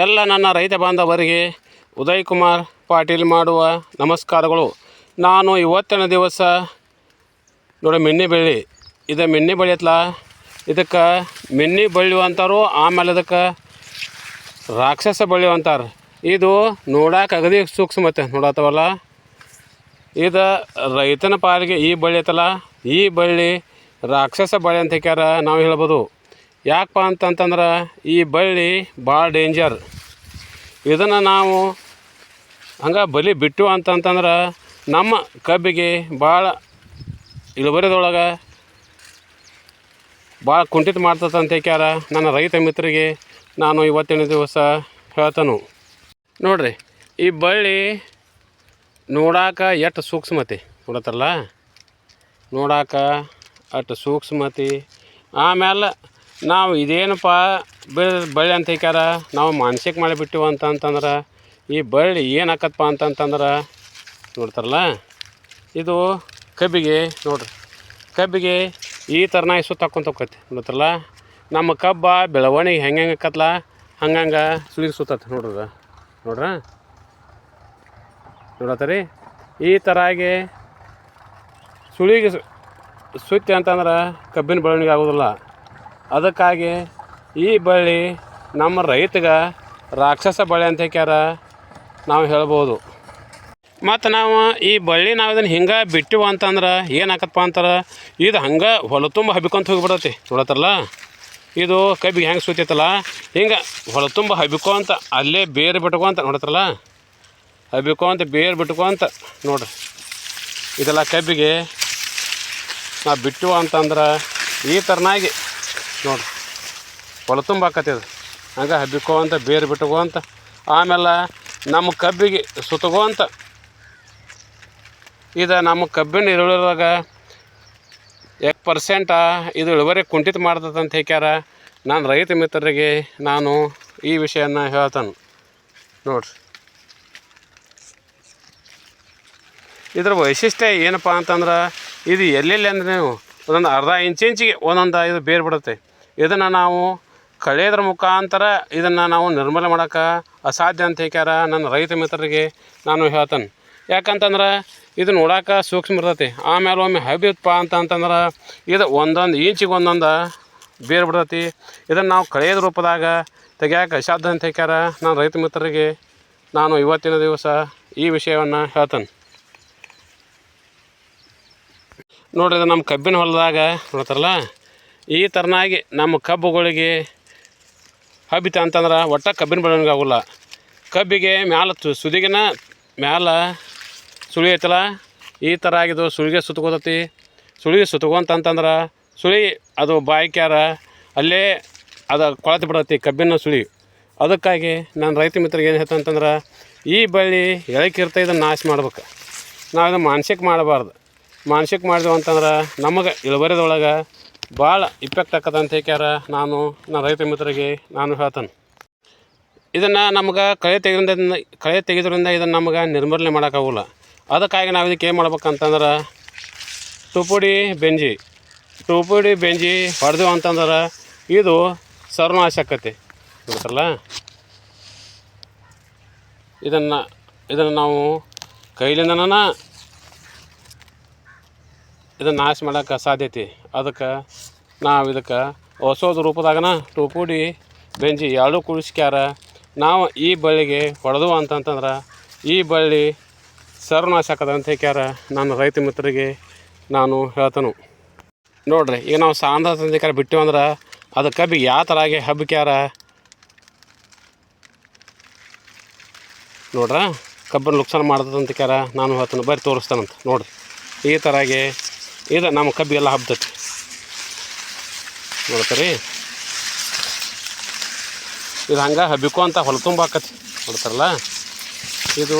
ಎಲ್ಲ ನನ್ನ ರೈತ ಬಾಂಧವರಿಗೆ ಉದಯ್ ಕುಮಾರ್ ಪಾಟೀಲ್ ಮಾಡುವ ನಮಸ್ಕಾರಗಳು. ನಾನು ಇವತ್ತಿನ ದಿವಸ ನೋಡಿ ಮಿನ್ನಿ ಬಳ್ಳಿ. ಇದು ಮಿನ್ನಿ ಬಳ್ಳಿ ಐತ್ಲ ಇದಕ್ಕೆ ಮಿನ್ನಿ ಬಳ್ಳಿ ಅಂತಾರು, ಆಮೇಲೆ ಅದಕ್ಕೆ ರಾಕ್ಷಸ ಬಳ್ಳಿ ಅಂತಾರೆ. ಇದು ನೋಡಕ್ಕೆ ಅಗದಿ ಸೂಕ್ಷ್ಮತೆ ನೋಡತ್ತವಲ್ಲ ಇದು ರೈತನ ಪಾಲಿಗೆ ಈ ಬಳ್ಳಿ ಐತಲ್ಲ. ಈ ಬಳ್ಳಿ ರಾಕ್ಷಸ ಬಳ್ಳಿ ಅಂತ ಹೇಳ್ಯಾರ, ನಾವು ಹೇಳ್ಬೋದು. ಯಾಕಪ್ಪ ಅಂತಂತಂದ್ರೆ ಈ ಬಳ್ಳಿ ಭಾಳ ಡೇಂಜರ್. ಇದನ್ನು ನಾವು ಹಂಗೆ ಬಲಿ ಬಿಟ್ಟು ಅಂತಂತಂದ್ರೆ ನಮ್ಮ ಕಬ್ಬಿಗೆ ಭಾಳ ಇಳುವರಿದೊಳಗೆ ಭಾಳ ಕುಂಠಿತ ಅಂತ ಹೇಳ್ಯಾರ ನನ್ನ ರೈತ ಮಿತ್ರರಿಗೆ ನಾನು ಇವತ್ತಿನ ದಿವಸ ಹೇಳ್ತಾನು. ನೋಡ್ರಿ, ಈ ಬಳ್ಳಿ ನೋಡಾಕ ಎಷ್ಟು ಸೂಕ್ಷ್ಮತೆ ನೋಡತ್ತಲ್ಲ ನೋಡಾಕ ಅಷ್ಟು ಸೂಕ್ಷ್ಮತೆ. ಆಮೇಲೆ ನಾವು ಇದೇನಪ್ಪ ಬೆಳೆ ಬಳ್ಳಿ ಅಂತ ಹೇಳ್ಯಾರ ನಾವು ಮಾನಸಿಕ ಮಾಡಿಬಿಟ್ಟಿವ ಅಂತಂತಂದ್ರೆ ಈ ಬಳ್ಳಿ ಏನು ಆಕತ್ತಪ್ಪ ಅಂತಂತಂದ್ರೆ ನೋಡ್ತಾರಲ್ಲ? ಇದು ಕಬ್ಬಿಗೆ, ನೋಡ್ರಿ, ಕಬ್ಬಿಗೆ ಈ ಥರನಾಗಿ ಸುತ್ತಾಕೊಂತ ಹೋಗ್ತೈತಿ, ನೋಡ್ತಾರಲ್ಲ? ನಮ್ಮ ಕಬ್ಬ ಬೆಳವಣಿಗೆ ಹೆಂಗೆ ಹೆಂಗೆ ಆಕತ್ಲ ಹಂಗಂಗೆ ಸುಳಿಗೆ ಸುತ್ತತ್ತೆ, ನೋಡ್ರಿ ನೋಡ್ರ? ನೋಡತ್ತರಿ? ಈ ಥರ ಆಗಿ ಸುಳಿಗೆ ಸುತ್ತಿ ಅಂತಂದ್ರೆ ಕಬ್ಬಿನ ಬೆಳವಣಿಗೆ ಆಗೋದಿಲ್ಲ. ಅದಕ್ಕಾಗಿ ಈ ಬಳ್ಳಿ ನಮ್ಮ ರೈತಗೆ ರಾಕ್ಷಸ ಬಳ್ಳಿ ಅಂತ ಹೇಳ್ಯಾರ ನಾವು ಹೇಳ್ಬೋದು. ಮತ್ತು ನಾವು ಈ ಬಳ್ಳಿ ನಾವು ಇದನ್ನು ಹಿಂಗೆ ಬಿಟ್ಟಿವು ಅಂತಂದ್ರೆ ಏನಾಕತ್ತಪ್ಪ ಅಂತಾರೆ, ಇದು ಹಂಗೆ ಹೊಲ ತುಂಬ ಹಬ್ಬಿಕೊಂತ ಹೋಗಿಬಿಡತ್ತೆ. ನೋಡತ್ತಲ್ಲ ಇದು ಕಬ್ಬಿಗೆ ಹೆಂಗೆ ಸುತ್ತೈತಲ್ಲ ಹಿಂಗೆ ಹೊಲ ತುಂಬ ಹಬ್ಬಿಕೊಂತ ಅಲ್ಲೇ ಬೇರೆ ಬಿಟ್ಕೊಂತ ನೋಡತ್ತಲ್ಲ ಹಬ್ಬಿಕೊಂತ, ಬೇರೆ ಬಿಟ್ಕೊಂತ, ನೋಡ್ರಿ. ಇದೆಲ್ಲ ಕಬ್ಬಿಗೆ ನಾವು ಬಿಟ್ಟು ಅಂತಂದ್ರೆ ಈ ಥರನಾಗಿ ನೋಡ್ರಿ. ಹೊಲ ತುಂಬ ಆಕತಿ ಅದು. ಹಂಗೆ ಬೇರು ಬೇರೆ ಅಂತ, ಆಮೇಲೆ ನಮ್ಮ ಕಬ್ಬಿಗೆ ಸುತ್ತಗೋಂತ ಇದು ನಮ್ಮ ಕಬ್ಬಿನ ಇಳುವರಿದಾಗ ಎಕ್ ಪರ್ಸೆಂಟ ಇದು ಇಳುವರಿ ಕುಂಠಿತ ಮಾಡ್ತದೆ ಅಂತ ಹೇಳ್ಯಾರ ನಾನು ರೈತ ಮಿತ್ರರಿಗೆ ನಾನು ಈ ವಿಷಯನ ಹೇಳ್ತಾನೆ. ನೋಡ್ರಿ. ಇದ್ರ ವೈಶಿಷ್ಟ್ಯ ಏನಪ್ಪ ಅಂತಂದ್ರೆ, ಇದು ಎಲ್ಲೆಲ್ಲಿ ಅಂದ್ರೆ ನೀವು ಒಂದೊಂದು ಅರ್ಧ ಇಂಚ್ ಇಂಚಿಗೆ ಒಂದೊಂದು ಇದು ಬೇರೆ ಬಿಡುತ್ತೆ. ಇದನ್ನು ನಾವು ಕಳೆಯೋದ್ರ ಮುಖಾಂತರ ಇದನ್ನು ನಾವು ನಿರ್ಮೂಲನೆ ಮಾಡೋಕೆ ಅಸಾಧ್ಯ ಅಂತ ಹೇಳ್ಯಾರ ನನ್ನ ರೈತ ಮಿತ್ರರಿಗೆ ನಾನು ಹೇಳ್ತೇನೆ. ಯಾಕಂತಂದ್ರೆ ಇದು ನೋಡೋಕೆ ಸೂಕ್ಷ್ಮ ಇರ್ತೈತಿ. ಆಮೇಲೆ ಒಮ್ಮೆ ಹಬ್ಬಿತ್ತಪ್ಪ ಅಂತಂತಂದ್ರೆ ಇದು ಒಂದೊಂದು ಇಂಚಿಗೆ ಒಂದೊಂದು ಬೇರು ಬಿಡ್ತೈತಿ. ಇದನ್ನು ನಾವು ಕಳೆದ ರೂಪದಾಗ ತೆಗಿಯೋಕೆ ಅಸಾಧ್ಯ ಅಂತ ಹೇಳ್ಯಾರ ನಾನು ರೈತ ಮಿತ್ರರಿಗೆ ನಾನು ಇವತ್ತಿನ ದಿವಸ ಈ ವಿಷಯವನ್ನು ಹೇಳ್ತೇನೆ. ನೋಡ್ರಿ ಇದು ನಮ್ಮ ಕಬ್ಬಿನ ಹೊಲದಾಗ ನೋಡ್ತಾರಲ್ಲ? ಈ ಥರನಾಗಿ ನಮ್ಮ ಕಬ್ಬುಗಳಿಗೆ ಹಬ್ಬಿತ ಅಂತಂದ್ರೆ ಒಟ್ಟ ಕಬ್ಬಿನ ಬೆಳವಣಿಗೆ ಆಗೋಲ್ಲ ಕಬ್ಬಿಗೆ ಮ್ಯಾಲ ಸುದಿಗಿನ ಮ್ಯಾಲ ಸುಳಿ ಐತಲ್ಲ, ಈ ಥರ ಆಗಿದ್ದು ಸುಳಿಗೆ ಸುತ್ತಕೋತತಿ ಸುಳಿಗೆ ಸುತ್ಕೊಂತ ಅಂತಂದ್ರೆ ಸುಳಿ ಅದು ಬಾಯ್ಕ್ಯಾರ, ಅಲ್ಲೇ ಅದು ಕೊಳತು ಬಿಡತ್ತಿ ಕಬ್ಬಿನ ಸುಳಿ. ಅದಕ್ಕಾಗಿ ನಾನು ರೈತ ಮಿತ್ರಿಗೆ ಏನು ಹೇಳ್ತಂತಂದ್ರೆ ಈ ಬಳ್ಳಿ ಎಳಕಿರ್ತ ಇದನ್ನು ನಾಶ ಮಾಡ್ಬೇಕು. ನಾವು ಇದನ್ನು ಮಾನಸಿಕ ಮಾಡಬಾರ್ದು. ಮಾನಸಿಕ ಮಾಡಿದೆವು ಅಂತಂದ್ರೆ ನಮಗೆ ಇಳುವರಿದೊಳಗೆ ಭಾಳ ಇಫೆಕ್ಟ್ ಆಗ್ತದೆ ಅಂತ ಹೇಳ್ಯಾರ ನಾನು, ನನ್ನ ರೈತ ಮಿತ್ರರಿಗೆ ನಾನು ಹೇಳ್ತಾನೆ. ಇದನ್ನು ನಮ್ಗೆ ಕಳೆ ತೆಗೆದ್ರಿಂದ ಕಳೆ ತೆಗೆದ್ರಿಂದ ಇದನ್ನು ನಮ್ಗೆ ನಿರ್ಮೂಲನೆ ಮಾಡೋಕ್ಕಾಗಲ್ಲ. ಅದಕ್ಕಾಗಿ ನಾವು ಇದಕ್ಕೆ ಏನು ಮಾಡ್ಬೇಕಂತಂದ್ರೆ ತುಪ್ಪುಡಿ, ಬೆಂಜಿ. ತುಪ್ಪುಡಿ, ಬೆಂಜಿ ಹೊಡೆದು ಅಂತಂದ್ರೆ ಇದು ಸರ್ವನಾಶ ಆಕತಿ ಗೊತ್ತಲ್ಲ? ಇದನ್ನು ಇದನ್ನು ನಾವು ಕೈಲಿಂದನ ಇದನ್ನು ನಾಶ ಮಾಡೋಕ್ಕೆ ಸಾಧ್ಯತೆ. ಅದಕ್ಕೆ ನಾವು ಇದಕ್ಕೆ ಔಷಧ ರೂಪದಾಗನ ಟುಪುಡಿ ಬೆಂಜಿ ಎರಡೂ ಕುಡಿಸ್ಕ್ಯಾರ. ನಾವು ಈ ಬಳ್ಳಿಗೆ ಹೊಡೆದು ಅಂತಂತಂದ್ರೆ ಈ ಬಳ್ಳಿ ಸರ್ವನಾಶ ಆಕದ ಅಂತ ಹೇಳ್ಯಾರ ನನ್ನ ರೈತ ಮಿತ್ರರಿಗೆ ನಾನು ಹೇಳ್ತಾನು. ನೋಡ್ರಿ, ಈಗ ನಾವು ಸಾಂದ್ರ ತಂದಿಕಾರ ಬಿಟ್ಟಿವಿ ಅಂದ್ರೆ ಅದು ಕಬ್ಬಿಗೆ ಯಾವ ಥರ ಆಗಿ ಹಬ್ಬಕ್ಯಾರ ನೋಡ್ರ ಕಬ್ಬನ್ನು ನುಕ್ಸಾನ ಮಾಡ್ತದೆ ಅಂತ ಕ್ಯಾರ ನಾನು ಹೇಳ್ತಾನೆ. ಬರೀ ತೋರಿಸ್ತಾನಂತ. ನೋಡ್ರಿ, ಈ ಥರಾಗಿ ಇದು ನಮ್ಮ ಕಬ್ಬಿಗೆಲ್ಲ ಹಬ್ತೈತಿ. ನೋಡ್ತೀರಿ ಇದು ಹಂಗೆ ಹಬ್ಬಿಕೋ ಅಂತ ಹೊಲ ತುಂಬ ಆಕತಿ. ನೋಡ್ತಾರಲ್ಲ? ಇದು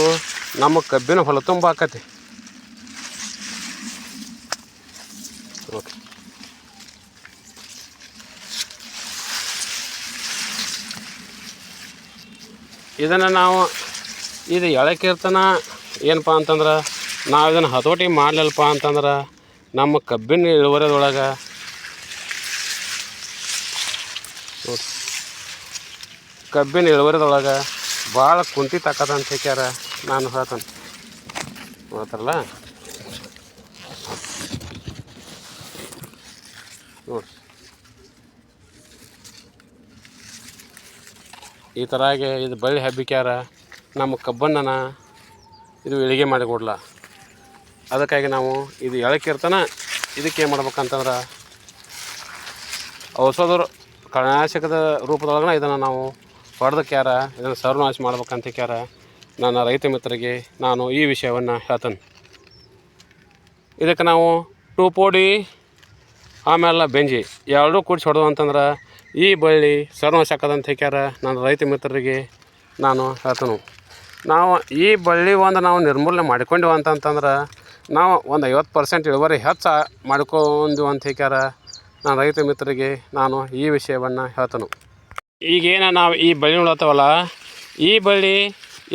ನಮ್ಮ ಕಬ್ಬಿನ ಹೊಲ ತುಂಬ ಆಕತಿ. ಇದನ್ನು ನಾವು ಇದು ಎಳಕಿರ್ತನ ಏನಪ್ಪ ಅಂತಂದ್ರೆ ನಾವು ಇದನ್ನು ಹತೋಟಿ ಮಾಡಲಿಲ್ಲಪ್ಪ ಅಂತಂದ್ರೆ ನಮ್ಮ ಕಬ್ಬಿನ ಇಳುವರಿದೊಳಗೆ ನೋಡಿ ಕಬ್ಬಿನ ಇಳುವರಿದೊಳಗೆ ಭಾಳ ಕುಂತಿ ತಕ್ಕದಂತ ಹೇಳ್ಯಾರ ನಾನು ಹೇಳ್ತೇನೆ. ನೋಡ್ತಾರಲ್ಲ ನೋಡಿ ಈ ಥರಾಗಿ ಇದು ಬಳ್ಳಿ ಹಬ್ಬಿಕ್ಯಾರ, ನಮ್ಮ ಕಬ್ಬಣ್ಣನ ಇದು ಇಳಿಗೆ ಮಾಡಿಕೊಡ್ಲ ಅದಕ್ಕಾಗಿ ನಾವು ಇದು ಎಳಕಿರ್ತಾನ ಇದಕ್ಕೆ ಏನು ಮಾಡ್ಬೇಕಂತಂದ್ರೆ ಔಷಧ ಕಳೆನಾಶಕದ ರೂಪದೊಳಗನ ಇದನ್ನು ನಾವು ಹೊಡೆದಕ್ಯಾರ ಇದನ್ನು ಸರ್ವನಾಶ ಮಾಡ್ಬೇಕಂತ ಕ್ಯಾರ, ನನ್ನ ರೈತ ಮಿತ್ರರಿಗೆ ನಾನು ಈ ವಿಷಯವನ್ನು ಹೇಳ್ತೇನೆ. ಇದಕ್ಕೆ ನಾವು ಟೂ ಪೋಡಿ, ಆಮೇಲೆ ಬೆಂಜಿ ಎರಡೂ ಕೂಡಿಸಿ ಹೊಡೆದು ಅಂತಂದ್ರೆ ಈ ಬಳ್ಳಿ ಸರ್ವನಾಶ ಆಗದಂತ ಕ್ಯಾರ ನನ್ನ ರೈತ ಮಿತ್ರರಿಗೆ ನಾನು ಹೇಳ್ತೇನೆ. ನಾವು ಈ ಬಳ್ಳಿ ಒಂದು ನಾವು ನಿರ್ಮೂಲನೆ ಮಾಡಿಕೊಂಡೆವು ಅಂತಂತಂದ್ರೆ ನಾವು ಒಂದು ಐವತ್ತು ಪರ್ಸೆಂಟ್ ಇಳುವರಿ ಹೆಚ್ಚು ಮಾಡ್ಕೊಂಡು ಅಂತ ಹೇಳ್ಯಾರ ನಾನು ರೈತ ಮಿತ್ರರಿಗೆ ನಾನು ಈ ವಿಷಯವನ್ನು ಹೇಳ್ತೇನೆ. ಈಗೇನು ನಾವು ಈ ಬಳ್ಳಿ ನೋಡತ್ತವಲ್ಲ, ಈ ಬಳ್ಳಿ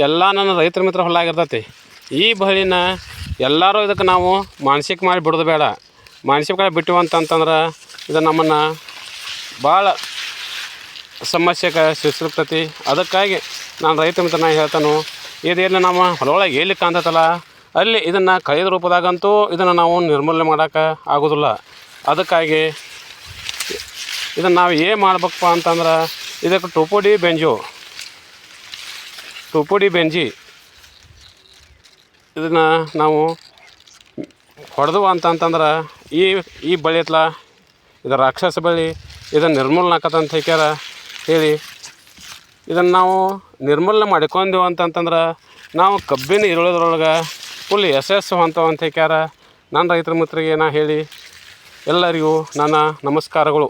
ಎಲ್ಲ ನನ್ನ ರೈತರ ಮಿತ್ರ ಹೊಲಾಗಿರ್ತೈತಿ ಈ ಬಳ್ಳಿನ ಎಲ್ಲರೂ ಇದಕ್ಕೆ ನಾವು ಮಾನಸಿಕ ಮಾಡಿ ಬಿಡೋದು ಬೇಡ. ಮಾನಸಿಕ ಬಿಟ್ಟಿವು ಅಂತಂತಂದ್ರೆ ಇದು ನಮ್ಮನ್ನು ಭಾಳ ಸಮಸ್ಯೆಗೆ ಸೃಷ್ಟಿರ್ತೈತಿ ಅದಕ್ಕಾಗಿ ನಾನು ರೈತ ಮಿತ್ರನ ಹೇಳ್ತಾನು, ಇದೇನು ನಮ್ಮ ಹೊಲೊಳಗೆ ಎಲ್ಲಿ ಕಾಣ್ತೈತಲ್ಲ, ಅಲ್ಲಿ ಇದನ್ನು ಕಳೆದ ರೂಪದಾಗಂತೂ ಇದನ್ನು ನಾವು ನಿರ್ಮೂಲನೆ ಮಾಡೋಕೆ ಆಗೋದಿಲ್ಲ. ಅದಕ್ಕಾಗಿ ಇದನ್ನು ನಾವು ಏನು ಮಾಡ್ಬೇಕಪ್ಪ ಅಂತಂದ್ರೆ ಇದಕ್ಕೆ ಟುಪುಡಿ ಬೆಂಜು. ಟುಪುಡಿ ಬೆಂಜಿ. ಇದನ್ನು ನಾವು ಹೊಡೆದು ಅಂತಂತಂದ್ರೆ ಈ ಈ ಬಳ್ಳಿ ಐತ್ಲ ಇದು ರಾಕ್ಷಸ ಬಳ್ಳಿ ಇದನ್ನು ನಿರ್ಮೂಲನೆ ಆಕತ್ತಂತ ಹೇಳ್ಯಾರ ಹೇಳಿ. ಇದನ್ನು ನಾವು ನಿರ್ಮೂಲನೆ ಮಾಡ್ಕೊಂಡೆವು ಅಂತಂತಂದ್ರೆ ನಾವು ಕಬ್ಬಿನ ಇರುಳದ್ರೊಳಗೆ ಫುಲ್ ಯಶಸ್ಸು ಹೊಂತವ ಅಂತ ಹೇಳ್ಯಾರ ನನ್ನ ರೈತರ ಮಿತ್ರರಿಗೆ ನಾ ಹೇಳಿ ಎಲ್ಲರಿಗೂ ನನ್ನ ನಮಸ್ಕಾರಗಳು.